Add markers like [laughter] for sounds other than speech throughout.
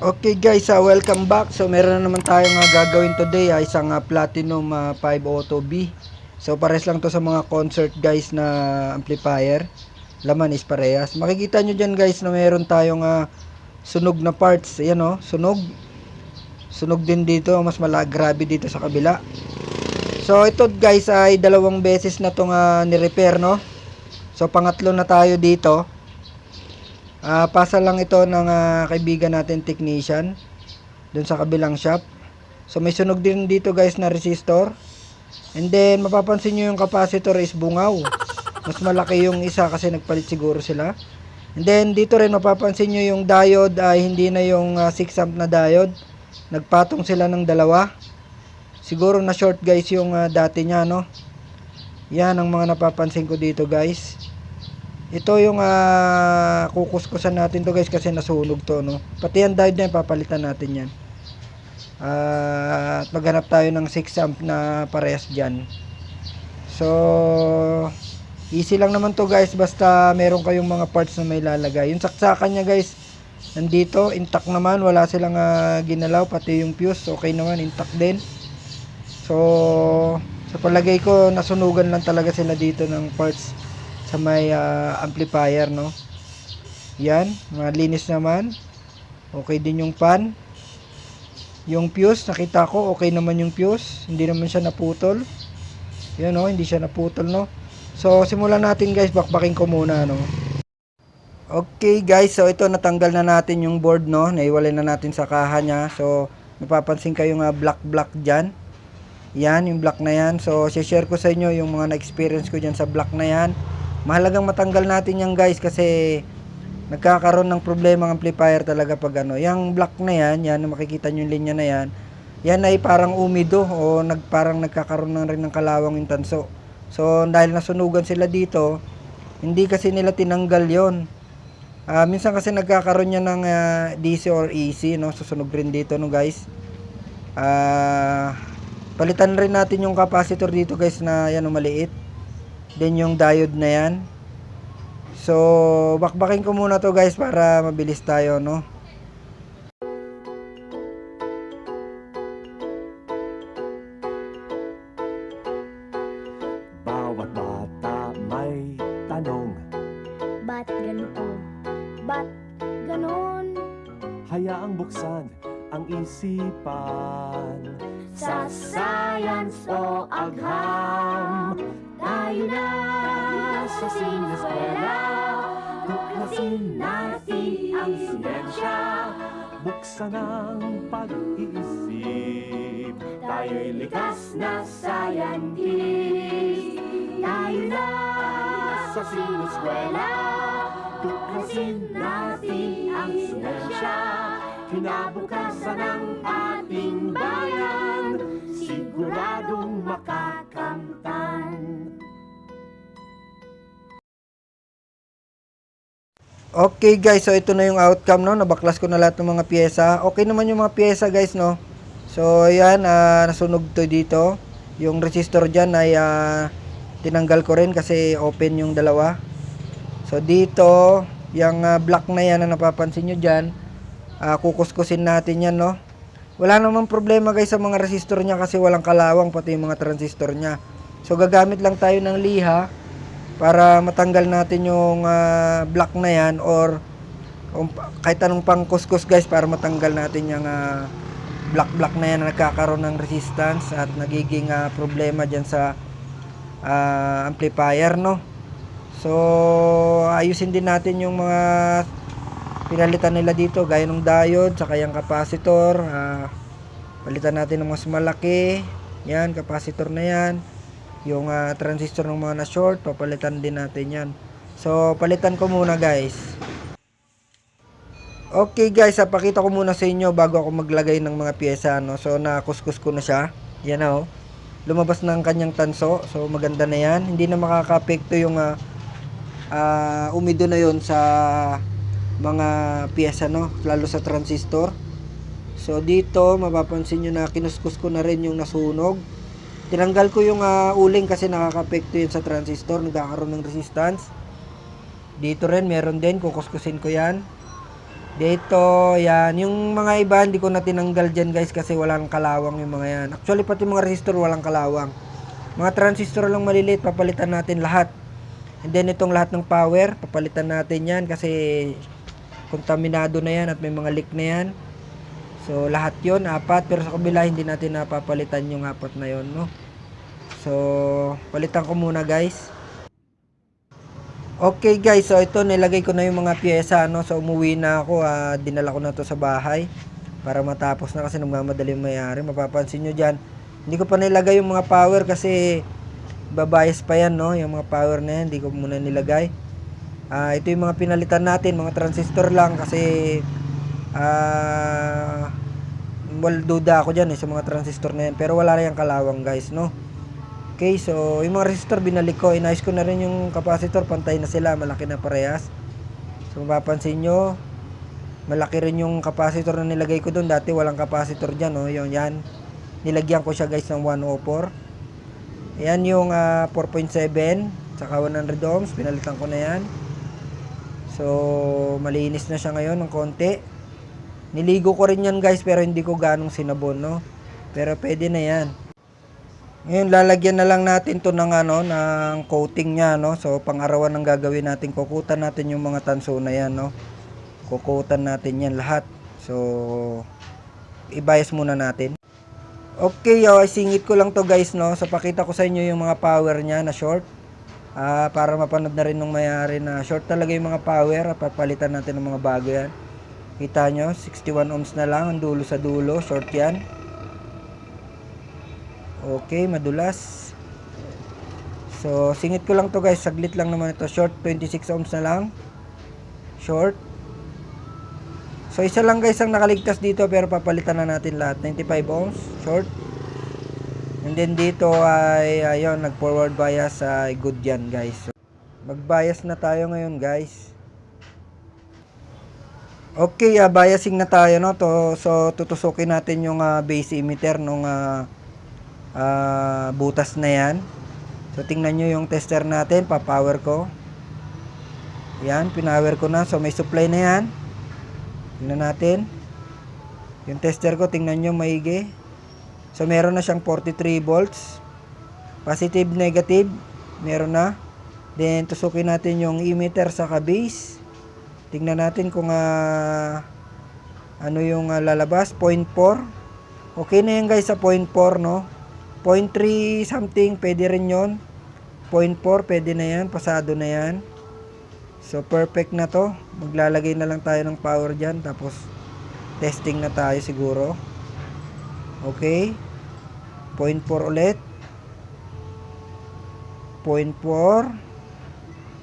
Okay guys, ah, welcome back. So meron na naman tayong ah, gagawin today, ah, isang ah, Platinum ah, 5 Auto B. So pares lang to sa mga concert guys na amplifier. Laman is parehas. Makikita nyo dyan guys na meron tayong ah, sunog na parts. Ayan oh, sunog. Sunog din dito, mas mala grabe dito sa kabila. So ito guys ay dalawang beses na tong ah, ni-repair no. So pangatlo na tayo dito. Ah, pasa lang ito ng ah, kaibigan natin technician dun sa kabilang shop. So may sunog din dito guys na resistor. And then mapapansin nyo yung capacitor is bungaw. Mas malaki yung isa kasi nagpalit siguro sila. And then dito rin mapapansin nyo yung diode ay hindi na yung 6 amp na diode. Nagpatong sila ng dalawa. Siguro na short guys yung ah, dati niya no. Yan ang mga napapansin ko dito guys. Ito yung uh, kukuskusan natin to guys kasi nasunog to no. Pati yan diode na papalitan natin yan. Ah, at maghanap tayo ng 6 amp na parehas dyan. So, easy lang naman to guys basta meron kayong mga parts na may lalagay. Yung saksakan niya guys, nandito, intact naman. Wala silang ah, ginalaw, pati yung fuse, okay naman, intact din. So, sa palagay ko, nasunugan lang talaga sila dito ng parts sa may ah, amplifier, no? Yan, malinis naman. Okay din yung pan. Yung fuse, nakita ko, okay naman yung fuse. Hindi naman siya naputol. Yan, no? Hindi siya naputol, no? So, simulan natin, guys. Bakbakin ko muna, no? Okay, guys. So, ito, natanggal na natin yung board, no? Naiwalay na natin sa kaha niya. So, mapapansin kayo nga black-black dyan. Yan, yung black na yan. So, share ko sa inyo yung mga na-experience ko dyan sa black na yan. Mahalagang matanggal natin yan guys kasi nagkakaroon ng problema ang amplifier talaga pag ano. Yung black na yan, yan, makikita nyo yung linya na yan. Yan ay parang umido o nag, parang nagkakaroon na rin ng kalawang yung tanso. So, dahil nasunugan sila dito, hindi kasi nila tinanggal yon. Ah, minsan kasi nagkakaroon yan ng ah, DC or AC, no? Susunog rin dito, no guys. Ah, palitan rin natin yung capacitor dito guys na yan, no, maliit. Then yung diode na yan. So, bakbakin ko muna to guys para mabilis tayo, no? Bawat bata may tanong Ba't ganito? Ba't ganon? Hayaang buksan ang isipan sa sineskwela Tuklasin natin ang siyensya Buksan ang pag-iisip. Tayo'y likas na scientist. Tayo na sa sineskwela Tuklasin natin ang siyensya Kinabukasan ng ating bayan Siguradong makakamtan Okay guys, so ito na yung outcome no. Nabaklas ko na lahat ng mga piyesa. Okay naman yung mga piyesa guys no. So ayan, ah, nasunog to dito. Yung resistor dyan ay ah, tinanggal ko rin kasi open yung dalawa. So dito, yung ah, black na yan na napapansin nyo dyan, ah, kukuskusin natin yan no. Wala namang problema guys sa mga resistor niya kasi walang kalawang pati yung mga transistor niya. So gagamit lang tayo ng liha para matanggal natin yung ah, black na yan or pa- kahit anong pang kuskus guys para matanggal natin yung ah, black black na yan na nagkakaroon ng resistance at nagiging ah, problema dyan sa ah, amplifier no? So ayusin din natin yung mga pinalitan nila dito gaya ng diode saka yung capacitor ah, palitan natin ng mas malaki. Yan capacitor na yan yung ah, transistor ng mga na short papalitan din natin yan. So palitan ko muna guys. Okay guys ah, pakita ko muna sa inyo bago ako maglagay ng mga pyesa no? so nakuskus ko na siya. Yan na oh. Lumabas na ang kanyang tanso. So maganda na yan. Hindi na makaka-apekto yung ah, ah, umido na yon sa mga pyesa no? Lalo sa transistor. So dito mapapansin nyo na kinuskus ko na rin yung nasunog tinanggal ko yung ah, uling kasi nakaka-apekto yun sa transistor nagkakaroon ng resistance dito rin meron din kukuskusin ko yan Dito, yan. Yung mga iba, hindi ko na tinanggal dyan guys kasi walang kalawang yung mga yan. Actually, pati mga resistor walang kalawang. Mga transistor lang maliliit, papalitan natin lahat. And then, itong lahat ng power, papalitan natin yan kasi kontaminado na yan at may mga leak na yan. So, lahat yon apat. Pero sa kabila, hindi natin napapalitan yung apat na yon no? So, palitan ko muna guys. Okay guys, so ito nilagay ko na yung mga pyesa no. So umuwi na ako, ah, dinala ko na to sa bahay para matapos na kasi nagmamadali yung mayari. Mapapansin nyo dyan, hindi ko pa nilagay yung mga power kasi babayas pa yan no, yung mga power na yan, hindi ko muna nilagay. Ah, ito yung mga pinalitan natin, mga transistor lang kasi ah well, duda ako dyan eh, sa mga transistor na yan. Pero wala na yung kalawang guys, no? Okay, so yung mga resistor binalik ko, inayos ko na rin yung capacitor, pantay na sila, malaki na parehas. So mapapansin nyo, malaki rin yung capacitor na nilagay ko doon. Dati walang capacitor dyan, no? Yung yan. Nilagyan ko siya guys ng 104. Yan yung ah, 4.7, saka 100 ohms, pinalitan ko na yan. So, malinis na siya ngayon ng konti. Niligo ko rin yan guys, pero hindi ko ganong sinabon, no? Pero pwede na yan. Ngayon, lalagyan na lang natin to ng ano, ng coating niya, no? So, pang-arawan ang gagawin natin. Kukutan natin yung mga tanso na yan, no? Kukutan natin yan lahat. So, ibayas muna natin. Okay, oh, singit ko lang to guys, no? So, pakita ko sa inyo yung mga power niya na short. Ah, para mapanood na rin nung mayari na short talaga yung mga power. at Papalitan natin ng mga bago yan. Kita nyo, 61 ohms na lang ang dulo sa dulo. Short yan. Okay, madulas. So, singit ko lang to guys. Saglit lang naman ito. Short, 26 ohms na lang. Short. So, isa lang guys ang nakaligtas dito pero papalitan na natin lahat. 95 ohms. Short. And then dito ay, ayun, nag-forward bias. ay good yan guys. So, mag-bias na tayo ngayon guys. Okay, ah, biasing na tayo no. To, so, tutusukin natin yung ah, base emitter nung ah, ah, butas na yan. So, tingnan nyo yung tester natin. Pa-power ko. Yan, pinower ko na. So, may supply na yan. Tingnan natin. Yung tester ko, tingnan nyo maigi. So, meron na siyang 43 volts. Positive, negative. Meron na. Then, tusukin natin yung emitter sa base. Tingnan natin kung ah, ano yung ah, lalabas. 0.4. Okay na yan guys sa 0.4 no. 0.3 something, pwede rin yon 0.4, pwede na yan. Pasado na yan. So, perfect na to. Maglalagay na lang tayo ng power dyan. Tapos, testing na tayo siguro. Okay. 0.4 ulit. 0.4.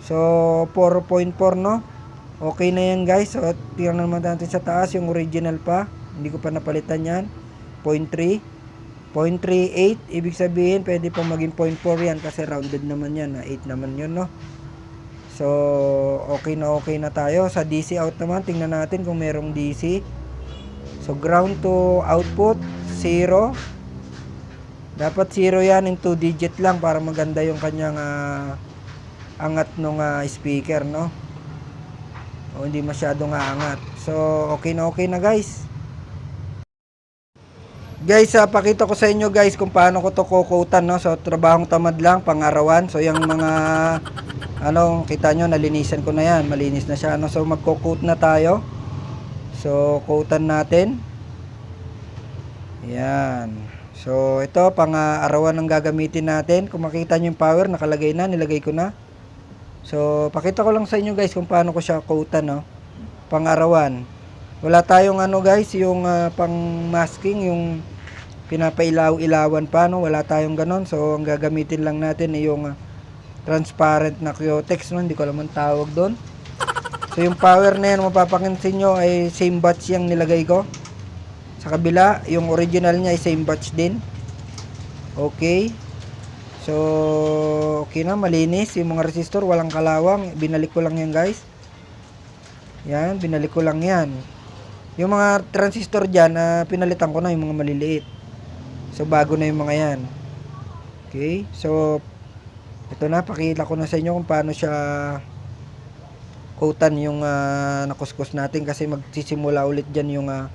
So, 4.4 no. Okay na yan guys. So, tingnan naman natin sa taas yung original pa. Hindi ko pa napalitan yan. 0.3. 0.38. Ibig sabihin, pwede pa maging 0.4 yan kasi rounded naman yan. Na 8 naman yun, no? So, okay na okay na tayo. Sa DC out naman, tingnan natin kung merong DC. So, ground to output, 0. Dapat 0 yan in 2 digit lang para maganda yung kanyang ah, angat ng speaker, no? O hindi masyadong aangat. So, okay na okay na guys. Guys, ah, pakita ko sa inyo guys kung paano ko to kukutan, no? So, trabahong tamad lang, pangarawan. So, yung mga, ano, kita nyo, nalinisan ko na yan. Malinis na siya, no? So, magkukut na tayo. So, kutan natin. Yan. So, ito, pang-arawan ang gagamitin natin. Kung makita nyo yung power, nakalagay na, nilagay ko na. So, pakita ko lang sa inyo guys kung paano ko siya kutan, no? Pang-arawan. Wala tayong ano guys, yung ah, pang-masking, yung pinapailaw-ilawan pa, no? Wala tayong ganon. So, ang gagamitin lang natin ay yung ah, transparent na Qtex, no? Hindi ko alam ang tawag doon. So, yung power na yan, mapapakinsin nyo ay same batch yung nilagay ko. Sa kabila, yung original niya ay same batch din. Okay. So, okay na, malinis. Yung mga resistor, walang kalawang. Binalik ko lang yan, guys. Yan, binalik ko lang yan. Yung mga transistor dyan, na pinalitan ko na yung mga maliliit. So, bago na yung mga yan. Okay. So, ito na, pakita ko na sa inyo kung paano siya kutan yung ah, nakuskus natin kasi magsisimula ulit dyan yung uh,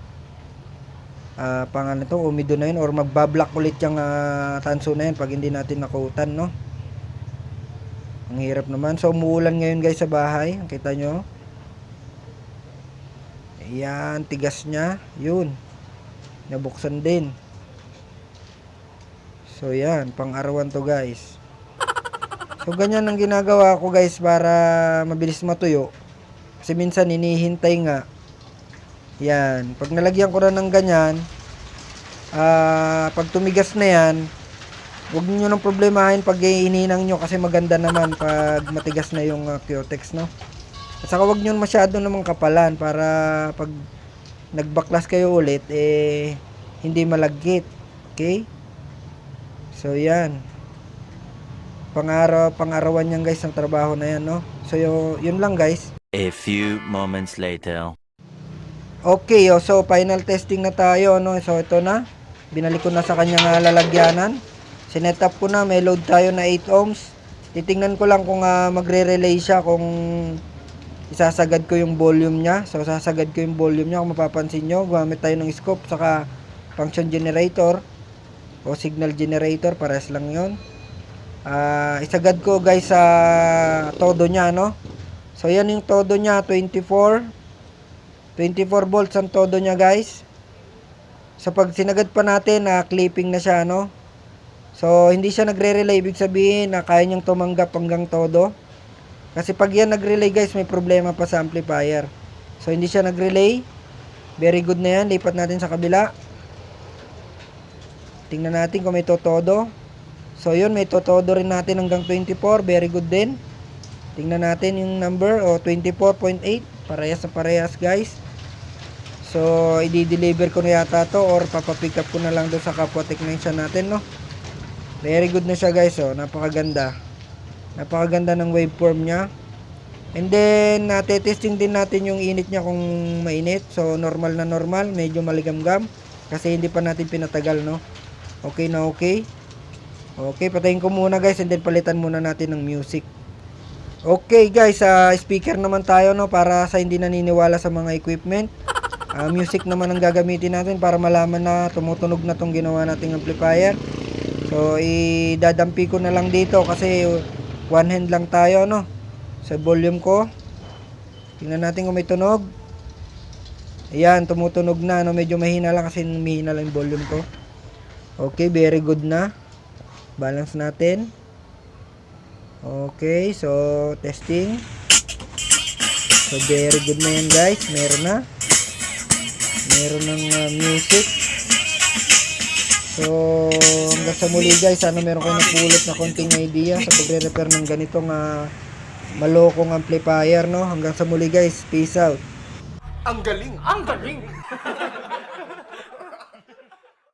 pangalan to, umido na yun or magbablock ulit yung ah, tanso na yun pag hindi natin nakutan, no? Ang hirap naman. So, umuulan ngayon guys sa bahay. Kita nyo? Ayan, tigas niya. Yun. Nabuksan din. So, yan. Pang-arawan to guys. So, ganyan ang ginagawa ko guys para mabilis matuyo. Kasi minsan hinihintay nga. Yan. Pag nalagyan ko na ng ganyan, ah pag tumigas na yan, huwag niyo nang problemahin pag ininang nyo kasi maganda naman pag matigas na yung uh, no? At saka huwag nyo masyado namang kapalan para pag nagbaklas kayo ulit, eh, hindi malagkit. Okay? So, yan. Pangaraw, pangarawan yan guys ang trabaho na yan, no? So, yun, yun lang guys. A few moments later. Okay, oh, so final testing na tayo, no? So, ito na. Binalik ko na sa kanyang ah, lalagyanan. Sinet up ko na, may load tayo na 8 ohms. Titingnan ko lang kung ah, magre-relay siya, kung isasagad ko yung volume niya. So, sasagad ko yung volume niya. Kung mapapansin nyo, gumamit tayo ng scope, saka function generator o signal generator, pares lang yon Ah, isagad ko guys sa todo niya, no? So, yan yung todo niya, 24 24 volts ang todo niya guys. So pag sinagad pa natin na clipping na siya no. So hindi siya nagre-relay ibig sabihin na kaya niyang tumanggap hanggang todo. Kasi pag yan nag-relay guys may problema pa sa amplifier. So hindi siya nag-relay. Very good na yan. Lipat natin sa kabila. Tingnan natin kung may totodo. So yun may totodo rin natin hanggang 24. Very good din. Tingnan natin yung number o 24.8. Parehas na parehas guys. So, i-deliver ko na yata to or papapick up ko na lang doon sa kapwa technician natin, no? Very good na siya guys, oh. Napakaganda. Napakaganda ng waveform niya. And then, natetesting din natin yung init niya kung mainit. So, normal na normal. Medyo maligamgam. Kasi hindi pa natin pinatagal, no? Okay na okay. Okay, patayin ko muna guys and then palitan muna natin ng music. Okay guys, sa speaker naman tayo no para sa hindi naniniwala sa mga equipment. Ah, music naman ang gagamitin natin para malaman na tumutunog na tong ginawa nating amplifier. So, idadampi ko na lang dito kasi one hand lang tayo, no? Sa volume ko. Tingnan natin kung may tunog. Ayan, tumutunog na, no? Medyo mahina lang kasi mahina lang yung volume ko. Okay, very good na. Balance natin. Okay, so testing. So, very good na yan guys. Meron na meron ng uh, music so hanggang sa muli guys sana meron kayo napulot na konting idea sa pagre-repair ng ganitong uh, malokong amplifier no hanggang sa muli guys peace out Ang galing! Ang galing! [laughs]